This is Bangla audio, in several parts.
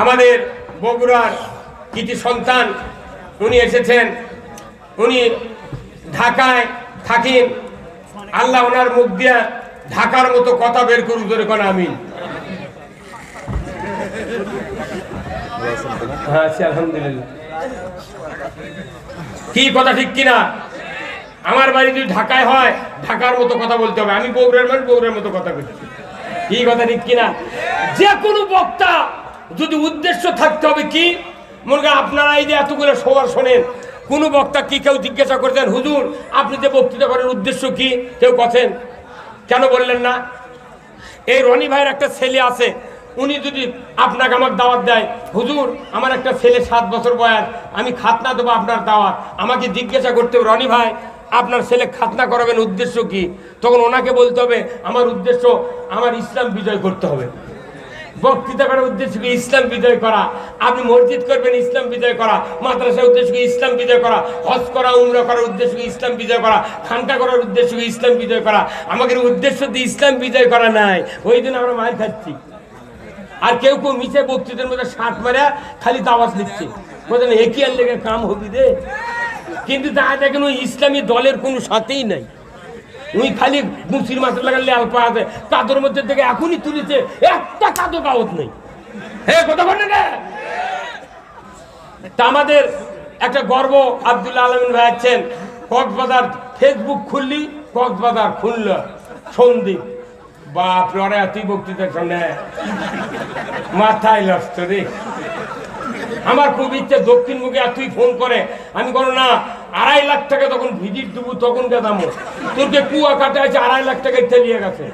আমাদের বগুড়ার কৃতি সন্তান উনি এসেছেন। উনি ঢাকায় থাকেন। আল্লাহ ওনার মুখ দিয়া ঢাকার মতো কথা বের করুন ধরে কোন হ্যাঁ আলহামদুলিল্লাহ। কি কথা ঠিক কিনা? আমার বাড়ি যদি ঢাকায় হয় ঢাকার মতো কথা বলতে হবে। আমি বগুড়ার মানুষ বগুড়ার মতো কথা বলছি। কি কথা ঠিক কিনা? যে কোনো বক্তা যদি উদ্দেশ্য থাকতে হবে কি? মনে করেন আপনারা এই যে এতগুলো সবার শোনেন, কোনো বক্তা কি কেউ জিজ্ঞাসা করতেন হুজুর, আপনি যে বক্তৃতা করার উদ্দেশ্য কি? কেউ কথেন কেন বললেন না? এই রনি ভাইয়ের একটা ছেলে আছে, উনি যদি আপনাকে আমার দাওয়াত দেয়, হুজুর, আমার একটা ছেলে সাত বছর বয়স, আমি খাতনা দেবো আপনার দাওয়াত। আমাকে জিজ্ঞাসা করতে হবে, রনি ভাই, আপনার ছেলে খাতনা করাবেন, উদ্দেশ্য কি? তখন ওনাকে বলতে হবে, আমার উদ্দেশ্য, আমার ইসলাম বিজয় করতে হবে। বক্তৃতা করার উদ্দেশ্য কি ইসলাম বিজয় করা। আপনি মসজিদ করবেন, ইসলাম বিজয় করা। মাদ্রাসার উদ্দেশ্য কি ইসলাম বিজয় করা। হজ করা, উমরা করার উদ্দেশ্য কি ইসলাম বিজয় করা। খানকা করার উদ্দেশ্য কি ইসলাম বিজয় করা। আমাদের উদ্দেশ্য দিয়ে ইসলাম বিজয় করা নাই। ওই দিন আমরা মার খাচ্ছি। আর কেউ কেউ মিশে বক্তৃতার মধ্যে শার্ট মারা খালি দাওয়াজ দিচ্ছে। বলছেন একই আর লেগে কাম হবি রে? কিন্তু তা দেখেন ওই ইসলামী দলের কোনো সাথেই নাই। উনি খালি মুসির মাছের লাগালে অল্প আছে কাদর মধ্যে থেকে এখনই তুলেছে, একটা কাদো কাগজ নেই। হে, কথা বলেন তা আমাদের একটা গর্ব আব্দুল্লাহ আলমিন ভাই আছেন, কক্সবাজার ফেসবুক খুললি, কক্সবাজার খুলল সন্দীপ বাপ রে তুই বক্তৃতা শোনে। মাথায় লস্ত রে। আমার খুব ইচ্ছে দক্ষিণ মুখে আর তুই ফোন করে। আমি কোনো না আড়াই লাখ টাকা তখন ভিজিট দেবো, তখন গেদামো তোরকে কুয়া কাটা আছে, আড়াই লাখ টাকা তেলিয়ে গেছে।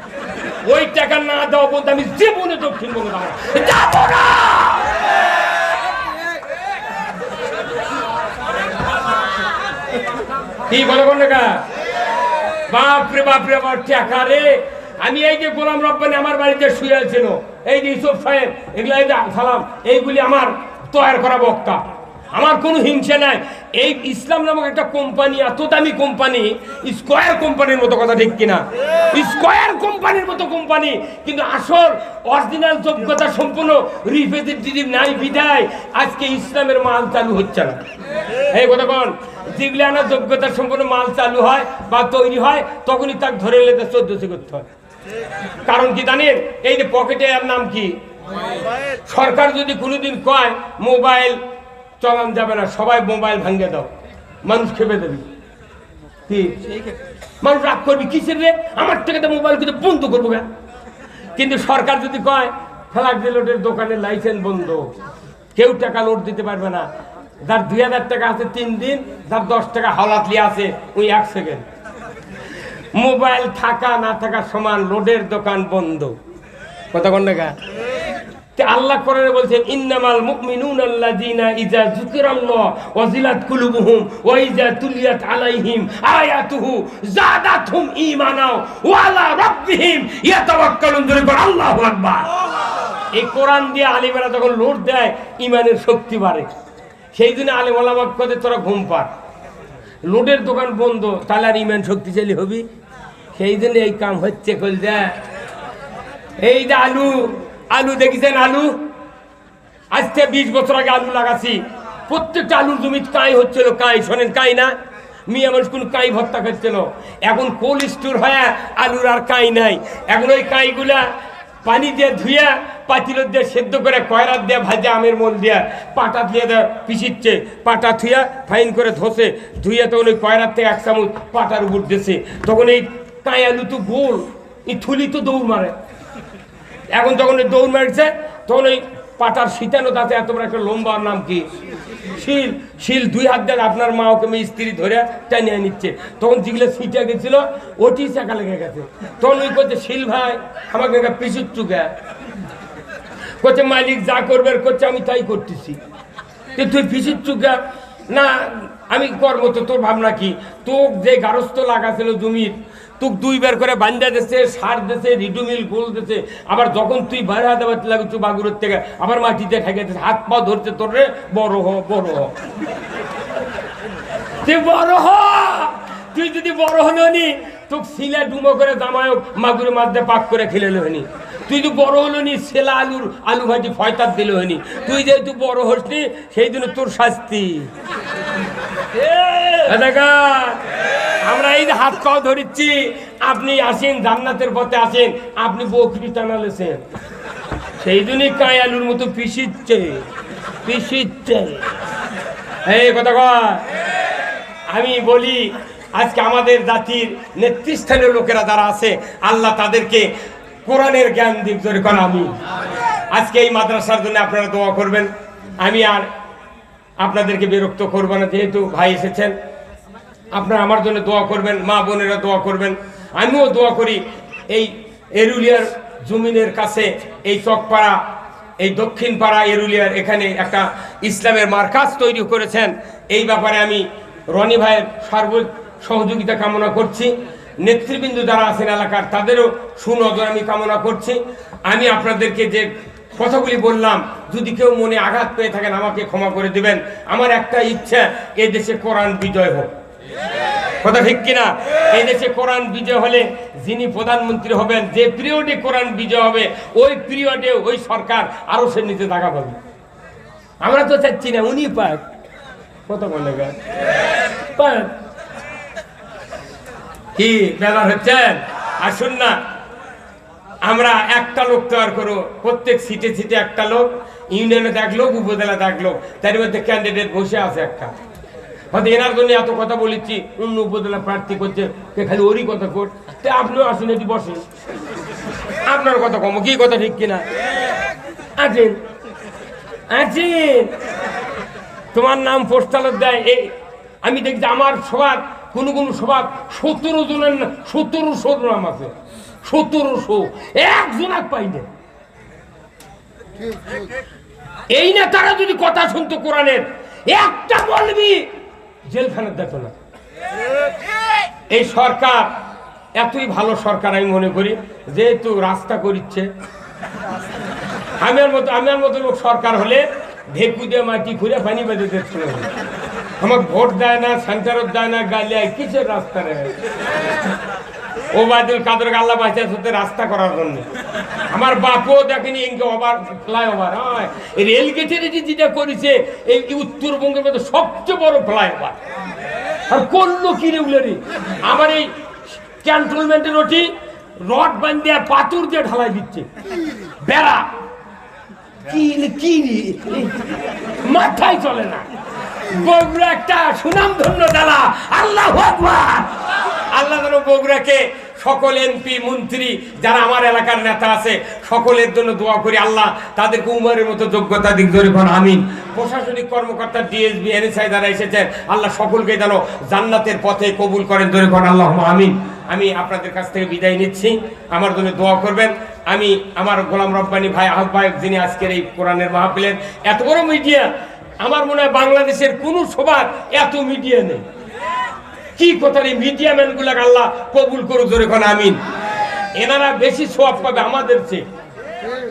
ওই টাকা না দেওয়া বলতে আমি জীবনে দক্ষিণবঙ্গে যাব না। কি বলে কোন টাকা বাপরে বাপরে বাপ টাকা রে। আমি এই যে গোলাম রব্বানি আমার বাড়িতে শুয়ে ছিল, এই যে ইসুফ সাহেব, এগুলো এই যে সালাম, এইগুলি আমার তৈরি করা বক্তা। আমার কোনো হিংসা নাই। এই ইসলাম নামক একটা কোম্পানি এত দামি কোম্পানি স্কোয়ার কোম্পানির মতো কথা ঠিক কিনা? স্কোয়ার কোম্পানির মতো কোম্পানি কিন্তু আসল অরিজিনাল যোগ্যতা সম্পূর্ণ রিপ্রেজেন্টেটিভ নাই বিদায় আজকে ইসলামের মাল চালু হচ্ছে না। এই কথা কোন যেগুলি আনার যোগ্যতা সম্পূর্ণ মাল চালু হয় বা তৈরি হয় তখনই তাকে ধরে লেগে চোদ্দশি করতে হয়। কারণ কি জানেন এই যে পকেটে এর নাম কি? সরকার যদি কোনোদিন কয় মোবাইল চলান যাবে না, সবাই মোবাইল ভাঙ্গে দাও। মানুষ খেপে দেবে। কি? মানুষ রাগ করবি, কিসের রে? আমার থেকে তো মোবাইল কিন্তু বন্ধ করব কেন? কিন্তু সরকার যদি কয় ফ্ল্যাগ লোডের দোকানের লাইসেন্স বন্ধ, কেউ টাকা লোড দিতে পারবে না। যার দুই হাজার টাকা আছে তিন দিন, যার দশ টাকা হাওলাতলি আছে, ওই এক সেকেন্ড মোবাইল থাকা না থাকা সমান, লোডের দোকান বন্ধ। কথা কোন টাকা আল্লাহ কোরআনে বলছেন, ইন্নামাল মুমিনুন আল্লাযিনা ইজা যুকিরাল্লাহ ওয়াজিলাত কুলুবুহুম ওয়া ইজা তুলিয়াত আলাইহিম আয়াতুহু জাদাতহুম ঈমানা ওয়া আলা রাব্বিহিম ইয়াতাওয়াক্কালুন। জোরে করে আল্লাহু আকবার। এই কোরআন দিয়ে আলিমেরা যখন লোড দেয়, ইমানের শক্তি বাড়ে। সেই জন্য আলিম ওলামা কদে তোরা ঘুম পার। লোডের দোকান বন্ধ, তাহলে আর ইমান শক্তিশালী হবি? সেই জন্য এই কাম হচ্ছে কল এই যে আলু আলু দেখেছেন আলু? আজ থেকে বিশ বছর আগে আলু লাগাছি। প্রত্যেকটা আলুর জমি কাই হচ্ছিল, কাই শোনেন, কাই না? মিয়া মানুষ কোন কাই ভর্তা খাচ্ছিল। এখন কোল্ড স্টোর হয়ে আলুর আর কাই নাই। এখন ওই কাইগুলা পানি দিয়ে ধুইয়া পাতিল দিয়ে সেদ্ধ করে কয়রাত দিয়ে ভাজা, আমের মন দিয়া পাটা দিয়ে দেয় পিছিচ্ছে পাটা থুইয়া ফাইন করে ধসে ধুইয়া তখন ওই কয়রাত থেকে এক চামচ পাটার উপর দিয়েছে তখন এই কাই আলু তো গোল, এই থুলি তো দৌড় মারে। এখন যখন ওই দৌড় মারছে, তখন ওই পাটার শীতানো তাতে এত বড় একটা লম্বার নাম কি? শিল শিল দুই হাত দিয়ে আপনার মা ওকে মেয়ে স্ত্রী ধরে টানিয়ে নিচ্ছে। তখন যেগুলো সিটে গেছিল ওটি চাকা লেগে গেছে। তখন ওই করছে শিল ভাই, আমাকে পিছুর চুকে। করছে মালিক যা করবে করছে, আমি তাই করতেছি। তুই পিছুর চুকা, না, আমি কর্ম তো, তোর ভাবনা কি? তোর যে গারস্থ লাগা ছিল জমির তোক দুইবার করে বান্ধা দিছে সার দিছে রিডুমিল গোল দিছে। আবার যখন তুই বাইরে হাতে বাড়তে লাগছো বাগুরের থেকে আবার মাটিতে ঠেকে হাত পা ধরছে তোর রে বড় হ বড় হ। তুই বড় হ! তুই যদি বড় হলো নি তোক সিলা ডুমো করে জামায়ক মাগুরে মাঝে পাক করে খেলে হনি। তুই তো বড় হলো নি সেলা আলুর আলু ভাজি ফয়তার দিল হয়নি তুই যেহেতু বড় হসনি সেই জন্য তোর শাস্তি। দেখা, আমরা এই যে হাত পাও ধরিচ্ছি, আপনি আসেন, জান্নাতের পথে আসেন, আপনি বকরি টানালেছেন। সেই জন্যই কাঁই আলুর মতো পিসিচ্ছে পিসিচ্ছে এই কথা আমি বলি, আজকে আমাদের জাতির নেতৃস্থানীয় লোকেরা যারা আছে, আল্লাহ তাদেরকে কোরআনের জ্ঞান দিক জোরে করেন আমি আজকে এই মাদ্রাসার জন্য আপনারা দোয়া করবেন। আমি আর আপনাদেরকে বিরক্ত করব না, যেহেতু ভাই এসেছেন। আপনারা আমার জন্য দোয়া করবেন, মা বোনেরা দোয়া করবেন। আমিও দোয়া করি, এই এরুলিয়ার জমিনের কাছে, এই চকপাড়া, এই দক্ষিণ পাড়া এরুলিয়ার এখানে একটা ইসলামের মার্কাজ তৈরি করেছেন। এই ব্যাপারে আমি রনি ভাইয়ের সার্বিক সহযোগিতা কামনা করছি। নেতৃবৃন্দ যারা আছেন এলাকার, তাদেরও সুনজর আমি কামনা করছি। আমি আপনাদেরকে যে কথাগুলি বললাম, যদি কেউ মনে আঘাত পেয়ে থাকেন, আমাকে ক্ষমা করে দিবেন। আমার একটা ইচ্ছা, এ দেশে কোরআন বিজয় হোক। কথা ঠিক কিনা? এই দেশে কোরআন বিজয় হলে যিনি প্রধানমন্ত্রী হবেন, যে পিরিয়ডে কোরআন বিজয় হবে, ওই পিরিয়ডে ওই সরকার আরও সে নিচে টাকা পাবে আমরা তো চাচ্ছি না, উনি পাক। কত বলে কি বেলার হচ্ছেন আসুন না। আমরা একটা লোক তৈরি করো, প্রত্যেক সিটে সিটে একটা লোক, ইউনিয়নে এক লোক, উপজেলাতে এক লোক, তার মধ্যে ক্যান্ডিডেট বসে আছে একটা। হয়তো এনার জন্য এত কথা বলেছি, অন্য উপজেলা প্রার্থী করছে, কে খালি ওরই কথা কর। তা আপনিও আসুন, এটি বসেন আপনার কথা কম, কি কথা ঠিক কিনা? আছেন আছেন তোমার নাম পোস্টালত দেয়, এই, আমি দেখছি আমার সবার, কোনো কোনো সবার সতেরো জনের সতেরোশো নাম আছে। সতেরোশো একজন এক পাইনি এই না তারা যদি কথা শুনতো কোরআনের, একটা বলবি জেলখানার দেখো না। এই সরকার, এতই ভালো সরকার আমি মনে করি, যেহেতু রাস্তা করিচ্ছে, আমার মতো আমার মতো লোক সরকার হলে ঢেকু দিয়ে মাটি ঘুরে পানি বেঁধে দিচ্ছিল আমার ভোট দেয় না সেন্টারত দেয় না গালিয়ায় কিসের রাস্তা রে? ও বাদুল কাদের আল্লাহ বাঁচা সাথে রাস্তা করার জন্য। আমার বাপও দেখেনি, ইনকে ওভার, ফ্লাইওভার হয় রেল গেটের যেটা করেছে, এই উত্তরবঙ্গের মধ্যে সবচেয়ে বড় ফ্লাইওভার। আর করল কি রে ওগুলো রে? আমার এই ক্যান্টনমেন্টের ওটি রড বান্ধিয়া পাথর দিয়ে ঢালাই দিচ্ছে। বেড়া। কি কি মাথায় চলে না। বগুড়া একটা সুনাম ধন্য দালা, আল্লাহ আকবার। আল্লাহ যেন বগুড়াকে সকল এমপি, মন্ত্রী যারা আমার এলাকার নেতা আছে, সকলের জন্য দোয়া করি আল্লাহ তাদেরকে উমারের মতো যোগ্যতা দিক ধরে কোন আমিন। প্রশাসনিক কর্মকর্তা ডিএসবি এনএসআই যারা এসেছেন, আল্লাহ সকলকে যেন জান্নাতের পথে কবুল করেন ধরে কোন আল্লাহ আমিন। আমি আপনাদের কাছ থেকে বিদায় নিচ্ছি। আমার জন্য দোয়া করবেন। আমি আমার গোলাম রব্বানি ভাই, আহ্বায়ক, যিনি আজকের এই কোরআনের মাহফিলের এত বড় মিডিয়া, আমার মনে হয় বাংলাদেশের কোনো সবার এত মিডিয়া নেই। কি কথা এই মিডিয়া ম্যানগুলাকে আল্লাহ কবুল করুক জোরে কোন, আমিন। এনারা বেশি সব পাবে আমাদের চেয়ে।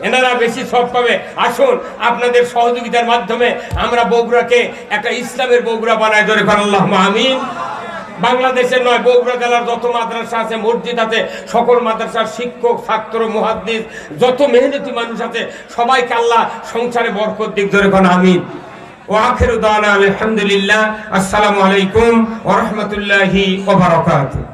এনারা বেশি সব পাবে। আসুন, আপনাদের সহযোগিতার মাধ্যমে আমরা বগুড়াকে একটা ইসলামের বগুড়া বানাই ধরে আল্লাহ আমিন। বাংলাদেশের নয়, বগুড়া জেলার যত মাদ্রাসা আছে, মসজিদ আছে, সকল মাদ্রাসার শিক্ষক, ছাত্র, মুহাদ্দিস, যত মেহনতি মানুষ আছে, সবাইকে আল্লাহ সংসারে বরকত দিক ধরে কোন, আমিন। ওয়াখির দাওয়ানা আলহামদুলিল্লাহ আসসালামু আলাইকুম ওরহমতুল্লাহি বারাকাতুহু।